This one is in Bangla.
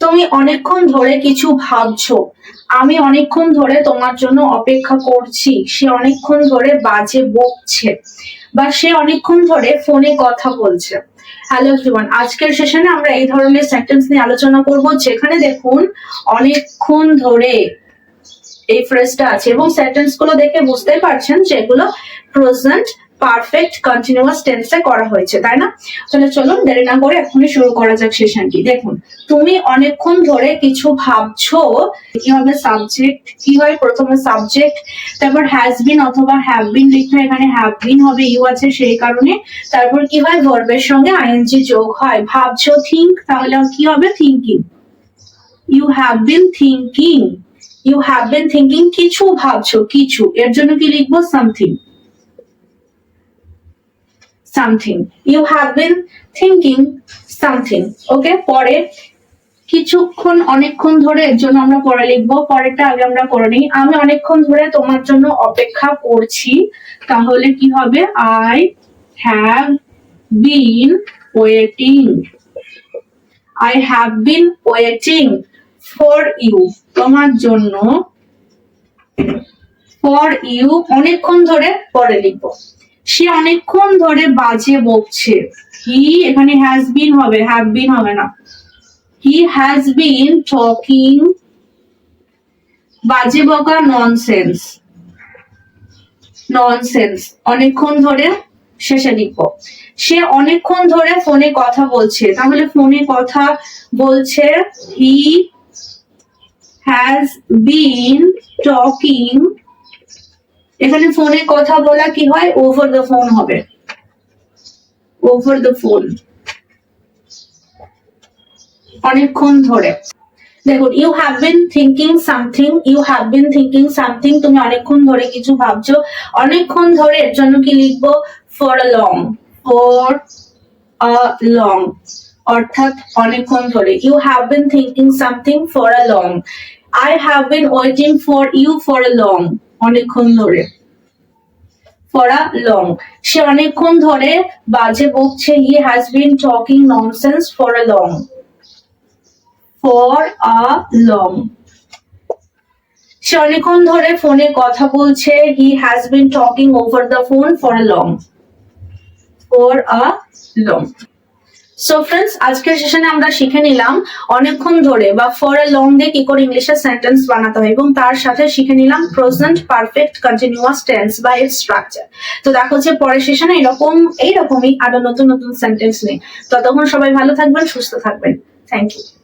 তুমি অনেকক্ষণ ধরে কিছু ভাবছ। আমি অনেকক্ষণ ধরে তোমার জন্য অপেক্ষা করছি। সে অনেকক্ষণ ধরে বাজে বকছে। বা সে অনেকক্ষণ ধরে ফোনে কথা বলছে। হ্যালো এভরিওয়ান আজকের সেশনে আমরা এই ধরনের সেন্টেন্স নিয়ে আলোচনা করব, যেখানে দেখুন অনেকক্ষণ ধরে এই ফ্রেজটা আছে এবং সেন্টেন্সগুলো দেখে বুঝতেই পারছেন যে এগুলো প্রেজেন্ট পারফেক্ট কন্টিনিউয়াস টেন্সে করা হয়েছে, তাই না? তাহলে চলুন দেরি না করে এখনই শুরু করা যাক সেশনটি। দেখুন, তুমি অনেকক্ষণ ধরে কিছু ভাবছ কি হবে সাবজেক্ট কি হয় প্রথমে সাবজেক্ট তারপর হ্যাজ বিন অথবা হ্যাভ বিন লিখতে এখানে হ্যাভ বিন হবে ইউ আছে সেই কারণে। তারপর কি হয়? ভার্বের সঙ্গে আইএনজি যোগ হয়। ভাবছ থিঙ্ক তাহলে কি হবে? Thinking you have been thinking you have been thinking কিছু ভাবছ, কিছু। এর জন্য কি লিখব? Something something you have been thinking something okay পরে কিছুক্ষণ, অনেকক্ষণ ধরে, এর জন্য আমরা পরে লিখব। পরেরটা আগে আমরা করে নিই। আমি অনেকক্ষণ ধরে তোমার জন্য অপেক্ষা করছি। তাহলে কি হবে? I have been waiting I have been waiting for you তোমার জন্য ফর ইউ অনেকক্ষণ ধরে পরে লিখব। সে অনেকক্ষণ ধরে বাজে বকছে। হি এখানে হ্যাজ বিন হবে হ্যাভ বিন হবে না। হি হ্যাজ বিন টকিং বাজে বকা ননসেন্স ননসেন্স অনেকক্ষণ ধরে শেষে লিখব। সে অনেকক্ষণ ধরে ফোনে কথা বলছে। তাহলে ফোনে কথা বলছে হি হ্যাজ বিন টকিং এখানে ফোনে কথা বলা কি হয়? ওভার দ্য ফোন হবে। ওভার দ্য ফোন অনেকক্ষণ ধরে। দেখুন you have been thinking something you have been thinking something তুমি অনেকক্ষণ ধরে কিছু ভাবছ। অনেকক্ষণ ধরে এর জন্য কি লিখব? For long for a long অর্থাৎ অনেকক্ষণ ধরে। You have been thinking something for a long I have been waiting for you for a long অনেকক্ষণ ধরে। For long. সে অনেকক্ষণ ধরে বাজে বকছে, he has been talking nonsense for a long for a long সে অনেকক্ষণ ধরে ফোনে কথা বলছে, he has been talking over the phone for a long for a long so friends আজকের সেশনে আমরা শিখে নিলাম অনেকক্ষণ ধরে বা ফর এ লং দিয়ে কি করে ইংলিশে সেন্টেন্স বানাতে হয় এবং তার সাথে শিখে নিলাম প্রেজেন্ট পারফেক্ট কন্টিনিউয়াস টেন্স বা এর স্ট্রাকচার তো দেখো যে পরের সেশনে এরকম, এইরকমই আরও নতুন নতুন সেন্টেন্স নেই ততক্ষণ সবাই ভালো থাকবেন, সুস্থ থাকবেন। Thank you